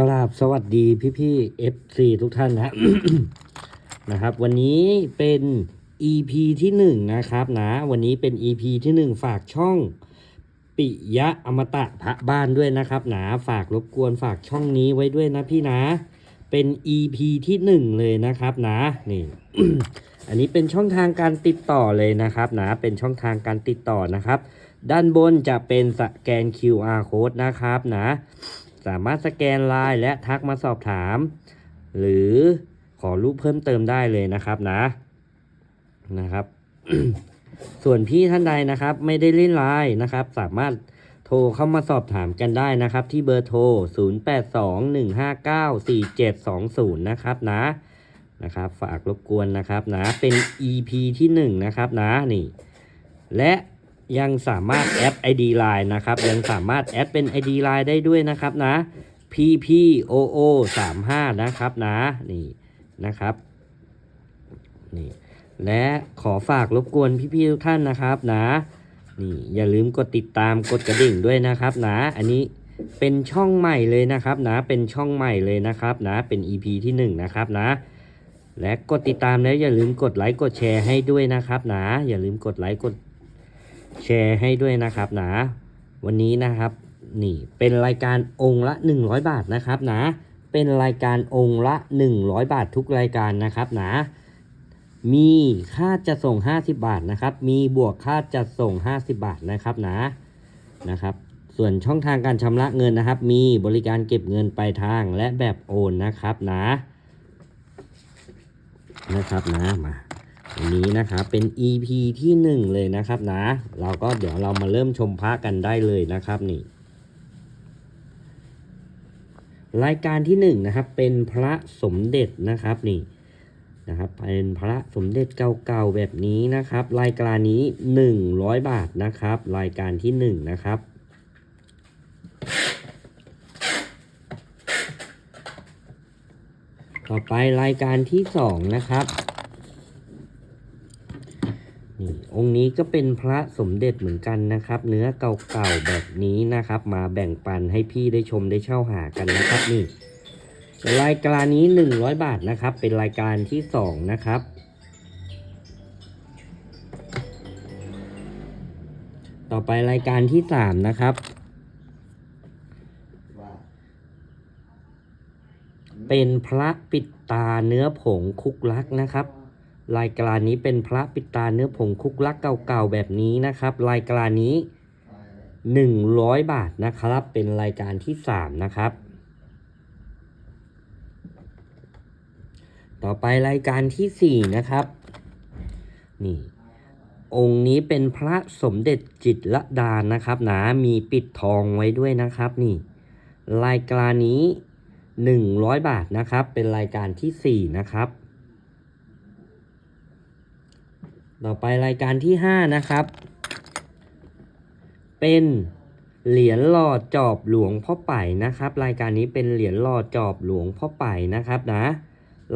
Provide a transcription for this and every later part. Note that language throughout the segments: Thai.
กราบสวัสดีพี่พี่ FC ทุกท่านนะนะครับ วันนี้เป็น EP ที่หนึ่งนะครับนะ วันนี้เป็น EP ที่หนึ่งฝากช่อง ปิยะอมตะพระบ้านด้วยนะครับนะฝากรบกวนฝากช่องนี้ไว้ด้วยนะพี่นะ เป็น EP ที่หนึ่งเลยนะครับนะนี่อันนี้เป็นช่องทางการติดต่อเลยนะครับนะเป็นช่องทางการติดต่อนะครับ ด้านบนจะเป็นสแกน QR code นะครับนะ สามารถสแกนไลน์และทักมาสอบถาม หรือขอรูปเพิ่มเติมได้เลยนะครับนะนะครับ ส่วนพี่ท่านใดนะครับ ไม่ได้เล่นไลน์นะครับ สามารถโทรเข้ามาสอบถามกันได้นะครับ ที่เบอร์โทร 0821594720 นะครับนะนะครับ ฝากรบกวนนะครับนะเป็น EP ที่ 1 นะครับนะนี่ และ ยังสามารถแอด ID Line นะครับ ยังสามารถแอดเป็น ID Line ได้ด้วยนะครับนะ PPOO 35 นะครับนะนี่นะครับนี่และขอฝากรบกวนพี่ๆทุกท่านนะครับนะนี่อย่าลืมกดติดตามกดกระดิ่งด้วยนะครับนะอันนี้เป็นช่องใหม่เลยนะครับนะเป็นช่องใหม่เลยนะครับนะเป็น EP ที่หนึ่งนะครับนะ และกดติดตามแล้วอย่าลืมกดไลค์กดแชร์ให้ด้วยนะครับนะอย่าลืมกดไลค์กด แชร์ให้ด้วยนะครับนะวันนี้นะครับนี่เป็นรายการองค์ละ 100 บาทนะครับนะเป็นรายการองค์ละ 100 บาททุกรายการนะครับนะมีค่าจะส่ง 50 บาทนะครับ มีบวกค่าจะส่ง 50 บาทนะครับนะนะครับ ส่วนช่องทางการชำระเงินนะครับ มีบริการเก็บเงินปลายทางและแบบโอนนะครับนะนะครับนะมา วันนี้นะครับเป็น EP ที่หนึ่งเลยนะครับนะ เราก็เดี๋ยวเรามาเริ่มชมพระกันได้เลยนะครับนี่รายการที่หนึ่งนะครับเป็นพระสมเด็จนะครับนี่นะครับเป็นพระสมเด็จเก่าๆแบบนี้นะครับ รายการนี้หนึ่งร้อยบาทนะครับ รายการที่หนึ่งนะครับต่อไปรายการที่สองนะครับนี่ องค์นี้ก็เป็นพระสมเด็จเหมือนกันนะครับ เนื้อเก่าๆแบบนี้นะครับ มาแบ่งปันให้พี่ได้ชมได้เช่าหากันนะครับนี่รายการนี้ 100 บาทนะครับ เป็นรายการที่สองนะครับ ต่อไปรายการที่สามนะครับ เป็นพระปิดตาเนื้อผงคุกลักนะครับ รายการนี้เป็นพระปิตาเนื้อผงคุกลักเก่าๆแบบนี้นะครับรายการนี้ 100 บาทนะครับ เป็นรายการที่ 3 นะครับ ต่อไปรายการที่ 4 นะครับ นี่ องค์นี้เป็นพระสมเด็จจิตรลดานะครับนะมีปิดทองไว้ด้วยนะครับนี่ รายการนี้ 100 บาทนะครับ เป็นรายการที่ 4 นะครับ ต่อไปรายการที่ 5 นะครับ เป็นเหรียญหล่อจอบหลวงพ่อไป่นะครับ รายการนี้เป็นเหรียญหล่อจอบหลวงพ่อไป่นะครับนะ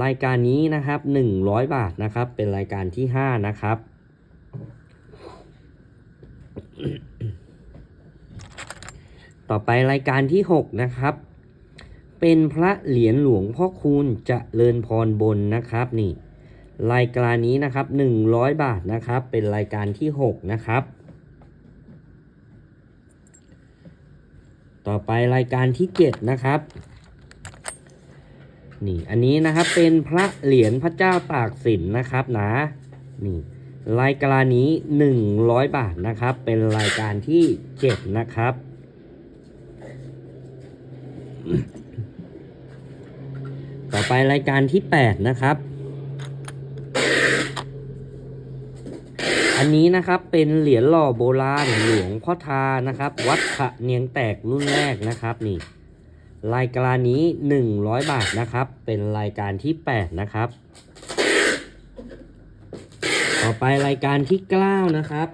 รายการนี้นะครับ 100 บาทนะครับ เป็นรายการที่ 5 นะครับต่อไปรายการที่ 6 นะครับ เป็นพระเหรียญหลวงพ่อคูณจเจริญพรบนนะครับนี่ รายการนี้นะครับ100 บาทนะครับ เป็นรายการที่ 6 นะครับ ต่อไปรายการที่ 7 นะครับนี่อันนี้นะครับเป็นพระเหรียญพระเจ้าตากสินนะครับนะนี่รายการนี้ 100 บาทนะครับ เป็นรายการที่ 7 นะครับ ต่อไปรายการที่ 8 นะครับ อันนี้นะครับเป็นเหรียญหล่อโบราณหลวงพ่อทานะครับ วัดขะเนียงแตกรุ่นแรกนะครับนี่ รายการนี้ 100 บาทนะครับ เป็นรายการที่ 8 นะครับ ต่อไปรายการที่ 9 นะครับ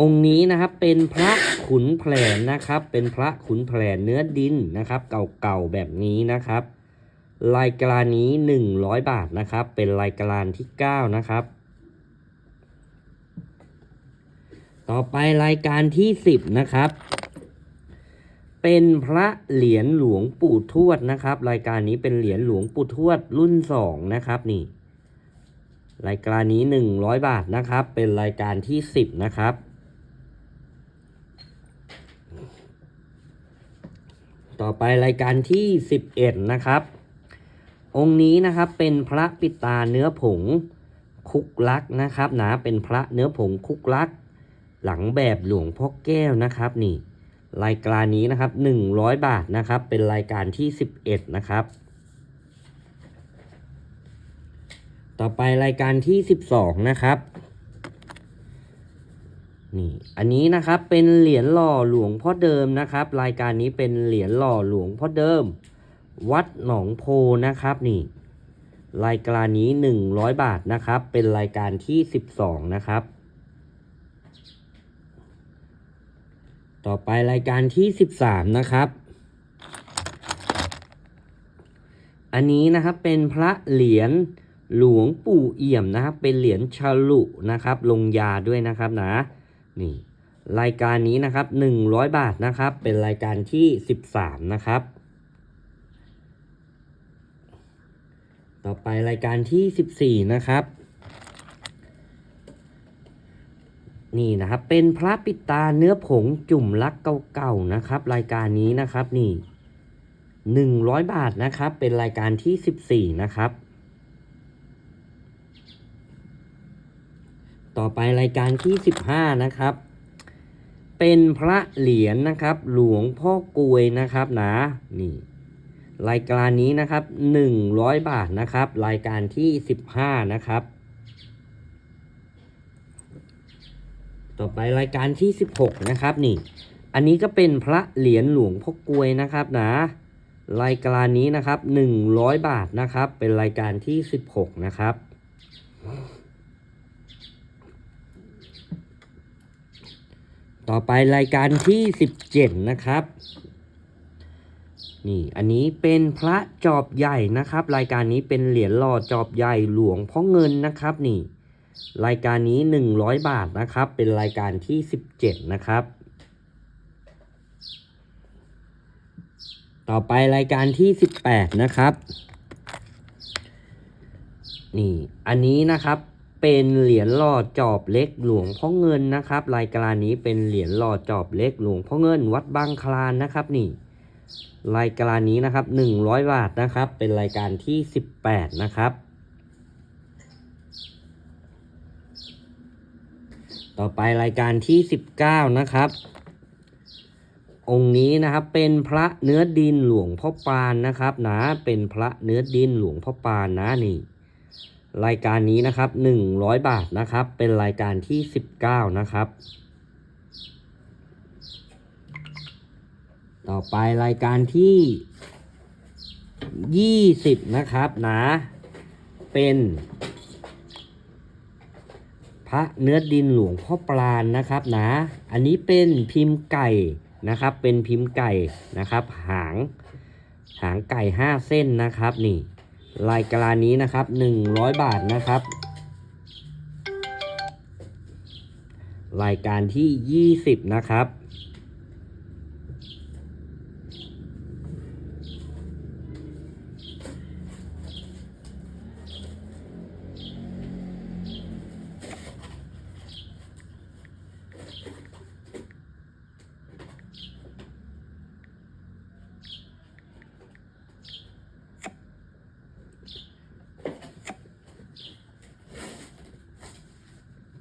องค์นี้นะครับเป็นพระขุนแผนนะครับ เป็นพระขุนแผนเนื้อดินนะครับ เก่าๆแบบนี้นะครับ รายการนี้ 100 บาทนะครับ เป็นรายการที่ 9 นะครับ ต่อไปรายการที่10นะครับ เป็นพระเหรียญหลวงปู่ทวดนะครับ รายการนี้เป็นเหรียญหลวงปู่ทวดรุ่นสองนะครับนี่ รายการนี้หนึ่งร้อยบาทนะครับ เป็นรายการที่สิบนะครับต่อไปรายการที่สิบเอ็ดนะครับ องค์นี้นะครับเป็นพระปิตาเนื้อผงคุกลักนะครับนะเป็นพระเนื้อผงคุกลัก หลังแบบหลวงพ่อแก้วนะครับนี่รายการนี้นะครับหนึ่งร้อยบาทนะครับ เป็นรายการที่สิบเอ็ดนะครับ ต่อไปรายการที่สิบสองนะครับ นี่ อันนี้นะครับ เป็นเหรียญหล่อหลวงพ่อเดิมนะครับ รายการนี้เป็นเหรียญหล่อหลวงพ่อเดิม วัดหนองโพนะครับ นี่ รายการนี้หนึ่งร้อยบาทนะครับ เป็นรายการที่สิบสองนะครับ ต่อไปรายการที่สิบสามนะครับ อันนี้นะครับเป็นพระเหรียญหลวงปู่เอี่ยมนะครับ เป็นเหรียญฉลุนะครับ ลงยาด้วยนะครับนะนี่รายการนี้นะครับหนึ่งร้อยบาทนะครับ เป็นรายการที่สิบสามนะครับ ต่อไปรายการที่สิบสี่นะครับ นี่นะครับเป็นพระปิดตาเนื้อผงจุ่มลักเก่าๆนะครับ รายการนี้นะครับนี่หนึ่งร้อยบาทนะครับ เป็นรายการที่สิบสี่นะครับ ต่อไปรายการที่สิบห้านะครับ เป็นพระเหรียญนะครับ หลวงพ่อกลวยนะครับนะนี่รายการนี้นะครับหนึ่งร้อยบาทนะครับ รายการที่สิบห้านะครับ ต่อไปรายการที่สิบหกนะครับนี่ อันนี้ก็เป็นพระเหรียญหลวงพ่อกลวยนะครับนะ รายการนี้นะครับหนึ่งร้อยบาทนะครับ เป็นรายการที่สิบหกนะครับ ต่อไปรายการที่สิบเจ็ดนะครับนี่อันนี้เป็นพระจอบใหญ่นะครับ รายการนี้เป็นเหรียญหล่อจอบใหญ่หลวงพ่อเงินนะครับนี่ รายการนี้หนึ่งร้อยบาทนะครับ เป็นรายการที่สิบเจ็ดนะครับ ต่อไปรายการที่สิบแปดนะครับ นี่ อันนี้นะครับเป็นเหรียญหล่อจอบเล็กหลวงพ่อเงินนะครับ รายการนี้เป็นเหรียญหล่อจอบเล็กหลวงพ่อเงิน วัดบางคลานนะครับนี่ รายการนี้นะครับหนึ่งร้อยบาทนะครับ เป็นรายการที่สิบแปดนะครับ ต่อไปรายการที่สิบเก้านะครับ องค์นี้นะครับเป็นพระเนื้อดินหลวงพ่อปานนะครับ นะเป็นพระเนื้อดินหลวงพ่อปานนะนี่ รายการนี้นะครับหนึ่งร้อยบาทนะครับ เป็นรายการที่สิบเก้านะครับ ต่อไปรายการที่ยี่สิบนะครับนะเป็น ระเนื้อดินหลวงพ่อปราณนะครับนะ อันนี้เป็นพิมพ์ไก่นะครับ เป็นพิมพ์ไก่นะครับ หาง หางไก่ห้าเส้นนะครับ นี่รายการนี้นะครับหนึ่งร้อยบาทนะครับ รายการที่ยี่สิบนะครับ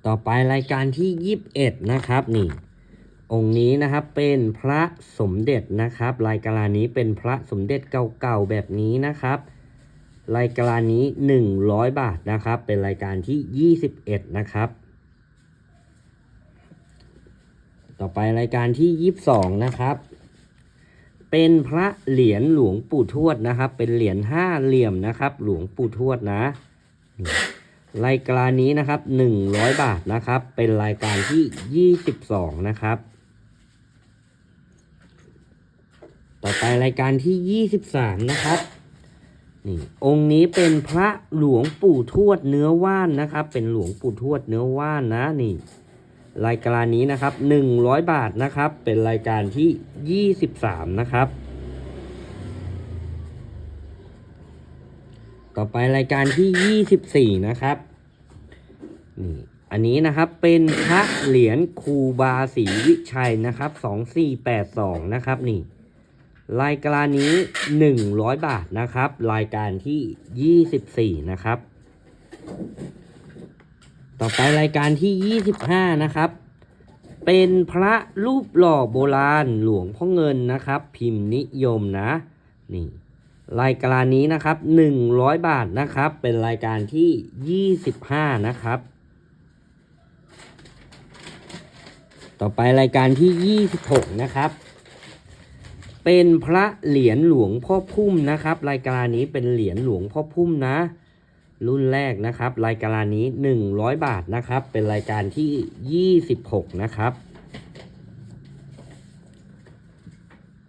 ต่อไปรายการที่ยี่สิบเอ็ดนะครับนี่ องค์นี้นะครับเป็นพระสมเด็จนะครับ รายการนี้เป็นพระสมเด็จเก่าๆแบบนี้นะครับ รายการนี้หนึ่งร้อยบาทนะครับ เป็นรายการที่ยี่สิบเอ็ดนะครับ ต่อไปรายการที่ยี่สิบสองนะครับเป็นพระเหรียญหลวงปู่ทวดนะครับ เป็นเหรียญห้าเหลี่ยมนะครับ หลวงปู่ทวดนะ รายการนี้นะครับหนึ่งร้อยบาทนะครับ เป็นรายการที่ยี่สิบสองนะครับ ต่อไปรายการที่ยี่สิบสามนะครับนี่องค์นี้เป็นพระหลวงปู่ทวดเนื้อว่านนะครับ เป็นหลวงปู่ทวดเนื้อว่านนะนี่ รายการนี้นะครับ 100 บาทนะครับ เป็นรายการที่ 23 นะครับ ต่อไปรายการที่ 24 นะครับ นี่ อันนี้นะครับเป็นพระเหรียญครูบาศรีวิชัยนะครับ 2482 นะครับนี่ รายการนี้ 100 บาทนะครับ รายการที่ 24 นะครับ ต่อไปรายการที่ 25 นะครับ เป็นพระรูปหล่อโบราณหลวงพ่อเงินนะครับ พิมพ์นิยมนะ นี่ รายการนี้นะครับ 100 บาทนะครับ เป็นรายการที่ 25 นะครับ ต่อไปรายการที่ 26 นะครับ เป็นพระเหรียญหลวงพ่อพุ่มนะครับ รายการนี้เป็นเหรียญหลวงพ่อพุ่มนะ รุ่นแรกนะครับ รายการนี้ 100 บาทนะครับ เป็นรายการที่ 26 นะครับ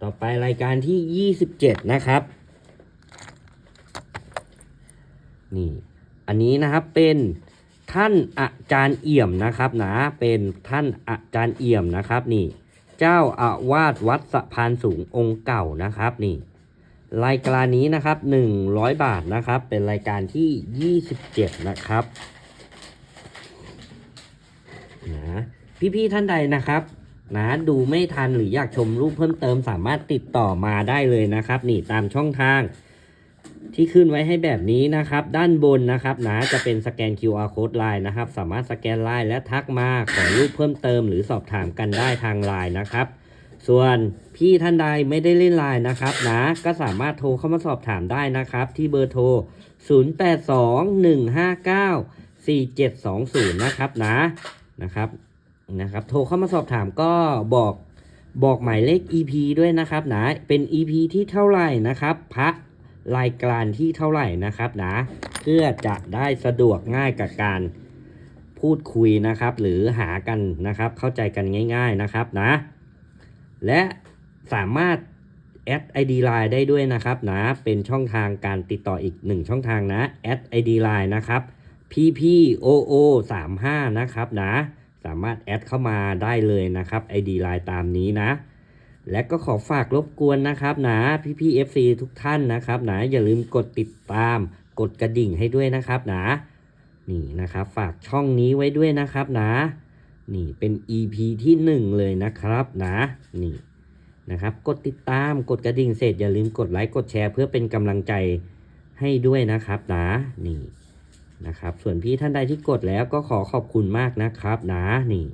ต่อไปรายการที่ 27 นะครับ นี่ อันนี้นะครับเป็นท่านอาจารย์เอี่ยมนะครับนะเป็นท่านอาจารย์เอี่ยมนะครับนี่ เจ้าอาวาสวัดสะพานสูงองค์เก่านะครับนี่รายการนี้นะครับ 100 บาทนะครับ เป็นรายการที่ 27 นะครับนะพี่ๆท่านใดนะครับนะดูไม่ทันหรืออยากชมรูปเพิ่มเติมสามารถติดต่อมาได้เลยนะครับ นี่ตามช่องทาง ที่ขึ้นไว้ให้แบบนี้นะครับ ด้านบนนะครับนะจะเป็นสแกน QR code ไลน์นะครับ สามารถสแกนไลน์และทักมาขอรูปเพิ่มเติม หรือสอบถามกันได้ทางไลน์นะครับ ส่วนพี่ท่านใดไม่ได้เล่นไลน์นะครับนะก็สามารถโทรเข้ามาสอบถามได้นะครับ ที่เบอร์โทร 0821594720 นะครับนะนะครับนะครับ โทรเข้ามาสอบถามก็บอกบอกหมายเลข EP ด้วยนะครับนะเป็น EP ที่เท่าไหร่นะครับพระ รายการที่เท่าไหร่นะครับนะเพื่อจะได้สะดวกง่ายกับการพูดคุยนะครับ หรือหากันนะครับ เข้าใจกันง่าย ๆนะครับนะ และสามารถแอด ID Line ได้ด้วยนะครับนะเป็นช่องทางการติดต่ออีกหนึ่งช่องทางนะแอด ID Line นะครับ PPOO 35 นะครับนะสามารถแอดเข้ามาได้เลยนะครับ ID Line ตามนี้นะ และก็ขอฝากรบกวนนะครับนะพี่พี่ FC ทุกท่านนะครับนะอย่าลืมกดติดตาม กดกระดิ่งให้ด้วยนะครับนะนี่นะครับฝากช่องนี้ไว้ด้วยนะครับนะนี่เป็น EP ที่หนึ่งเลยนะครับนะนี่นะครับกดติดตามกดกระดิ่งเสร็จอย่าลืมกดไลค์กดแชร์เพื่อเป็นกำลังใจให้ด้วยนะครับนะนี่นะครับส่วนพี่ท่านใดที่กดแล้วก็ขอขอบคุณมากนะครับนะนี่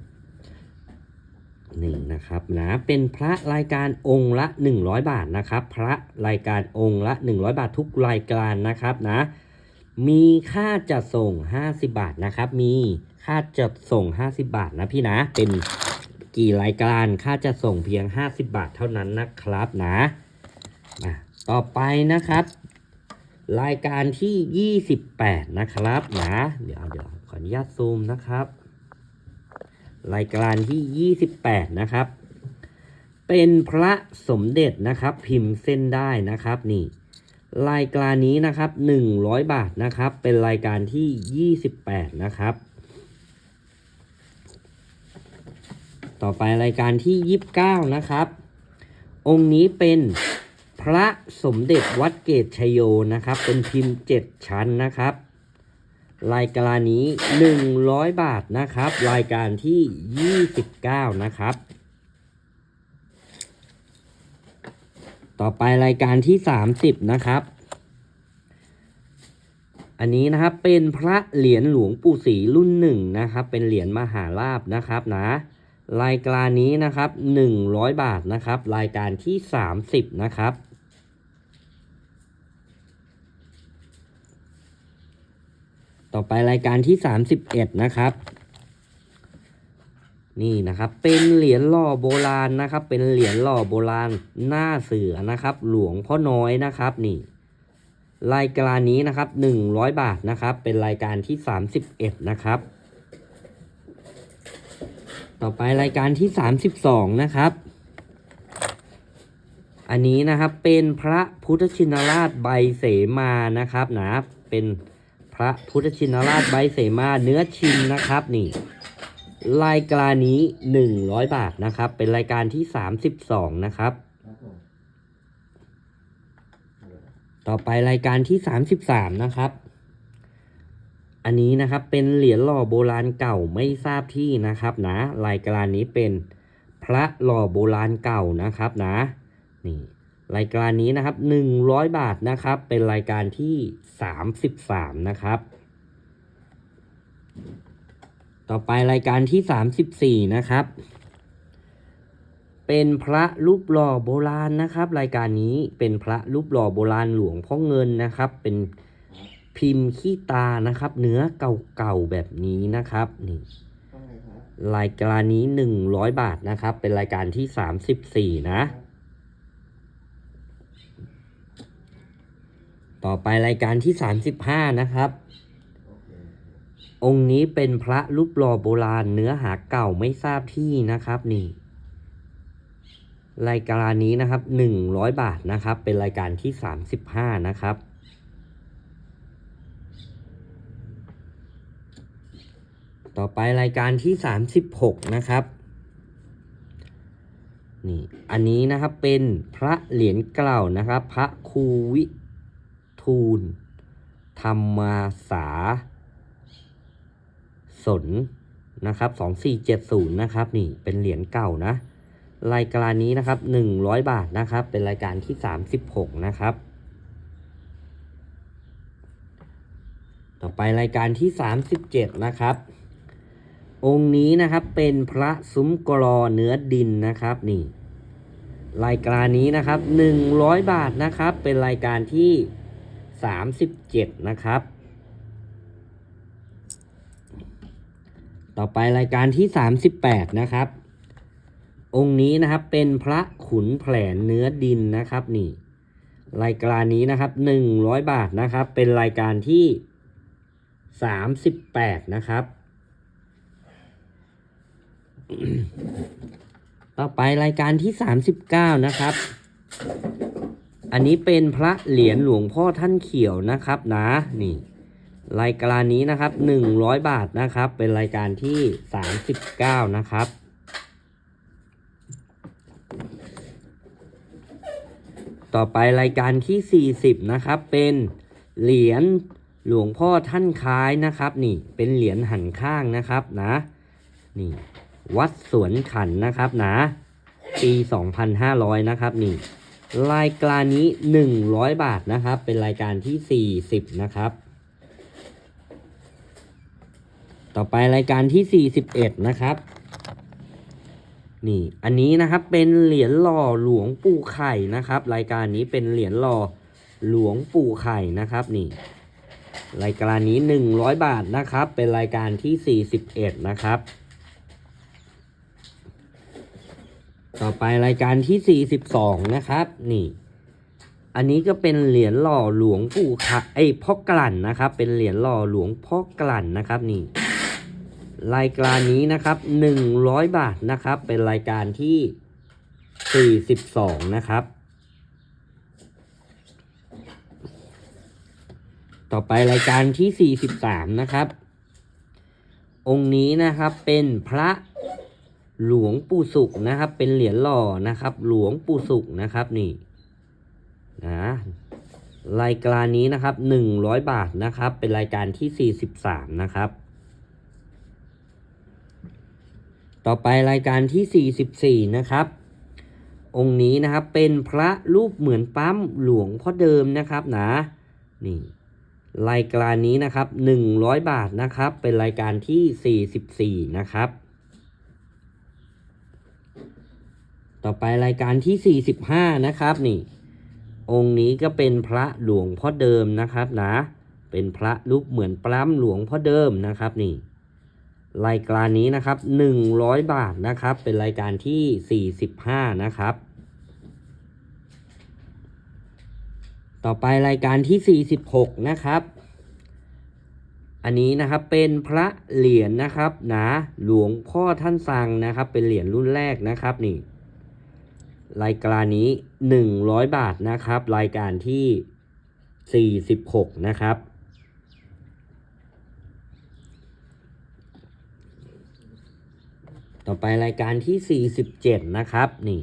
นี่นะครับนะเป็นพระรายการองค์ละ 100 บาทนะครับ พระรายการองค์ละ 100 บาททุกรายการนะครับนะมีค่าจัดส่ง 50 บาทนะครับ มีค่าจัดส่ง 50 บาทนะพี่นะ เป็นกี่รายการค่าจัดส่งเพียง 50 บาทเท่านั้นนะครับนะอะต่อไปนะครับ รายการที่ 28 นะครับนะเดี๋ยวเดี๋ยวขออนุญาตซูมนะครับ รายการที่ 28 นะครับ เป็นพระสมเด็จนะครับ พิมพ์เส้นได้นะครับนี่ รายการนี้นะครับ 100 บาทนะครับ เป็นรายการที่ 28 นะครับ ต่อไปรายการที่ 29 นะครับ องค์นี้เป็นพระสมเด็จวัดเกตชยโยนะครับ เป็นพิมพ์ 7 ชั้นนะครับ รายการนี้ 100 บาทนะครับ รายการที่ 29 นะครับ ต่อไปรายการที่ 30 นะครับ อันนี้นะครับเป็นพระเหรียญหลวงปู่ศรีรุ่นหนึ่งนะครับ เป็นเหรียญมหาลาบนะครับนะ รายการนี้นะครับ 100 บาทนะครับ รายการที่ 30 นะครับ ต่อไปรายการที่31นะครับ นี่นะครับ เป็นเหรียญหล่อโบราณนะครับ เป็นเหรียญหล่อโบราณหน้าเสือนะครับ หลวงพ่อน้อยนะครับนี่ รายการนี้นะครับ100บาทนะครับ เป็นรายการที่31นะครับ ต่อไปรายการที่32นะครับอันนี้นะครับเป็นพระพุทธชินราชใบเสมานะครับนะเป็น ระพุทธชินราชใบเสมาเนื้อชินนะครับนี่ รายการนี้หนึ่งร้อยบาทนะครับ เป็นรายการที่สามสิบสองนะครับ ต่อไปรายการที่สามสิบสามนะครับ อันนี้นะครับเป็นเหรียญหล่อโบราณเก่าไม่ทราบที่นะครับนะ รายการนี้เป็นพระหล่อโบราณเก่านะครับนะ นี่ รายการนี้นะครับหนึ่งร้อยบาทนะครับ เป็นรายการที่สามสิบสามนะครับ ต่อไปรายการที่สามสิบสี่นะครับ เป็นพระรูปหล่อโบราณนะครับ รายการนี้เป็นพระรูปหล่อโบราณหลวงพ่อเงินนะครับ เป็นพิมพ์ขี้ตานะครับ เนื้อเก่าๆแบบนี้นะครับนี่ว่าไงครับรายการนี้หนึ่งร้อยบาทนะครับ เป็นรายการที่สามสิบสี่นะ ต่อไปรายการที่สามสิบห้านะครับโอเคองค์นี้เป็นพระรูปหล่อโบราณเนื้อหาเก่าไม่ทราบที่นะครับนี่ รายการนี้นะครับหนึ่งร้อยบาทนะครับ เป็นรายการที่สามสิบห้านะครับต่อไปรายการที่สามสิบหกนะครับ นี่ อันนี้นะครับเป็นพระเหรียญเกล่านะครับ พระครูวิ ทูล ธรรมาสา สนนะครับสองสี่เจ็ดศูนย์นะครับ นี่เป็นเหรียญเก่านะ รายการนี้นะครับหนึ่งร้อยบาทนะครับ เป็นรายการที่สามสิบหกนะครับ ต่อไปรายการที่สามสิบเจ็ดนะครับ องค์นี้นะครับเป็นพระซุ้มกรอเนื้อดินนะครับนี่รายการนี้นะครับหนึ่งร้อยบาทนะครับ เป็นรายการที่ สามสิบเจ็ดนะครับ ต่อไปรายการที่สามสิบแปดนะครับ องค์นี้นะครับเป็นพระขุนแผลนเนื้อดินนะครับนี่ รายการนี้นะครับหนึ่งร้อยบาทนะครับ เป็นรายการที่สามสิบแปดนะครับ ต่อไปรายการที่สามสิบเก้านะครับ อันนี้เป็นพระเหรียญหลวงพ่อท่านเขียวนะครับนะนี่ รายการนี้นะครับหนึ่งร้อยบาทนะครับ เป็นรายการที่สามสิบเก้านะครับ ต่อไปรายการที่40นะครับ เป็นเหรียญหลวงพ่อท่านคล้ายนะครับ นี่เป็นเหรียญหันข้างนะครับนะ นี่ วัดสวนขันนะครับนะ ปี2,500นะครับนี่ รายการนี้ 100 บาทนะครับ เป็นรายการที่ 40 นะครับ ต่อไปรายการที่ 41 นะครับ นี่ อันนี้นะครับเป็นเหรียญหล่อหลวงปู่ไข่นะครับ รายการนี้เป็นเหรียญหล่อหลวงปู่ไข่นะครับ นี่ รายการนี้หนึ่งร้อยบาทนะครับ เป็นรายการที่สี่สิบเอ็ดนะครับ ต่อไปรายการที่สี่สิบสองนะครับ นี่ อันนี้ก็เป็นเหรียญหล่อหลวงปู่ไข่ไอยพ่อกลั่นนะครับ เป็นเหรียญหล่อหลวงพ่อกลั่นนะครับนี่ รายการนี้นะครับหนึ่งร้อยบาทนะครับ เป็นรายการที่สี่สิบสองนะครับ ต่อไปรายการที่สี่สิบสามนะครับ องค์นี้นะครับเป็นพระ หลวงปู่สุขนะครับ เป็นเหรียญหล่อนะครับ หลวงปู่สุขนะครับนี่นะรายการนี้นะครับหนึ่งร้อยบาทนะครับ เป็นรายการที่สี่สิบสามนะครับ ต่อไปรายการที่44นะครับ องค์นี้นะครับเป็นพระรูปเหมือนปั๊มหลวงพ่อเดิมนะครับนะนี่รายการนี้นะครับ100บาทนะครับ เป็นรายการที่44นะครับ ต่อไปรายการที่ 45 นะครับนี่ องค์นี้ก็เป็นพระหลวงพ่อเดิมนะครับนะ เป็นพระรูปเหมือนปั๊มหลวงพ่อเดิมนะครับนี่ รายการนี้นะครับหนึ่งร้อยบาทนะครับ เป็นรายการที่สี่สิบห้านะครับ ต่อไปรายการที่สี่สิบหกนะครับอันนี้นะครับเป็นพระเหรียญนะครับนะหลวงพ่อท่านสั่งนะครับ เป็นเหรียญรุ่นแรกนะครับนี่ รายการนี้หนึ่งร้อยบาทนะครับ รายการที่สี่สิบหกนะครับ ต่อไปรายการที่ 47 นะครับนี่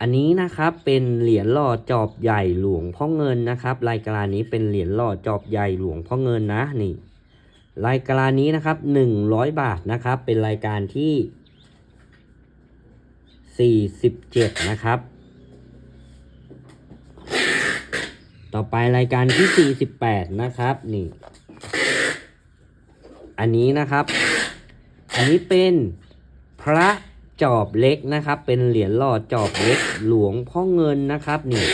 อันนี้นะครับเป็นเหรียญหล่อจอบใหญ่หลวงพ่อเงินนะครับ รายการนี้เป็นเหรียญหล่อจอบใหญ่หลวงพ่อเงินนะนี่ รายการนี้นะครับ 100 บาทนะครับ เป็นรายการที่ 47นะครับ ต่อไปรายการที่48นะครับ นี่ อันนี้นะครับ อันนี้เป็นพระจอบเล็กนะครับ เป็นเหรียญหล่อจอบเล็กหลวงพ่อเงินนะครับนี่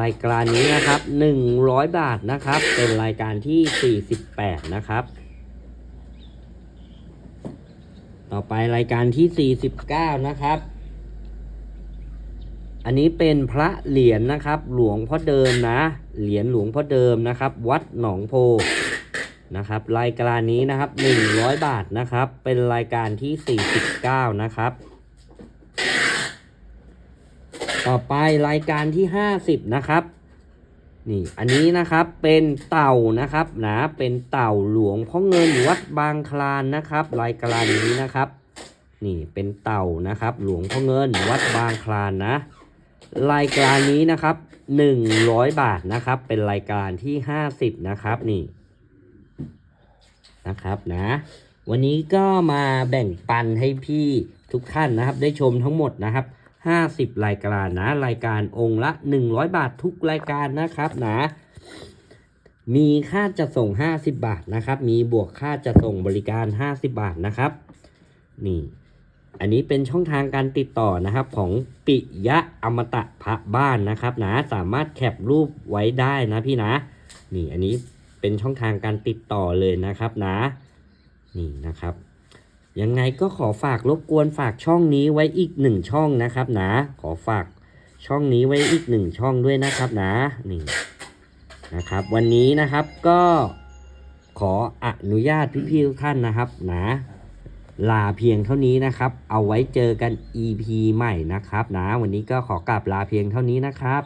รายการนี้นะครับ 100 บาทนะครับ เป็นรายการที่ 48 นะครับ ต่อไปรายการที่ 49 นะครับ อันนี้เป็นพระเหรียญนะครับ หลวงพ่อเดิมนะ เหรียญหลวงพ่อเดิมนะครับ วัดหนองโพนะครับ รายการนี้นะครับ 100 บาทนะครับ เป็นรายการที่ 49 นะครับ ต่อไปรายการที่ 50 นะครับ นี่อันนี้นะครับเป็นเต่านะครับนะเป็นเต่าหลวงพ่อเงินวัดบางคลานนะครับรายการนี้นะครับ นี่เป็นเต่านะครับ หลวงพ่อเงินวัดบางคลานนะรายการนี้นะครับ100บาทนะครับ เป็นรายการที่50นะครับนี่นะครับนะ วันนี้ก็มาแบ่งปันให้พี่ทุกท่านนะครับ ได้ชมทั้งหมดนะครับ 50 รายการนะ รายการองค์ละ 100 บาททุกรายการนะครับนะมีค่าจะส่ง 50 บาทนะครับ มีบวกค่าจะส่งบริการ 50 บาทนะครับ นี่ อันนี้เป็นช่องทางการติดต่อนะครับของปิยะอมตะพระบ้านนะครับนะสามารถแคปรูปไว้ได้นะพี่นะ นี่อันนี้เป็นช่องทางการติดต่อเลยนะครับนะ นี่นะครับ ยังไงก็ขอฝากรบกวนฝากช่องนี้ไว้อีกหนึ่งช่องนะครับนะ ขอฝากช่องนี้ไว้อีกหนึ่งช่องด้วยนะครับนะนี่นะครับ วันนี้นะครับก็ขออนุญาตพี่ๆทุกท่านนะครับนะลาเพียงเท่านี้นะครับ เอาไว้เจอกัน EP ใหม่นะครับนะ วันนี้ก็ขอกลับลาเพียงเท่านี้นะครับ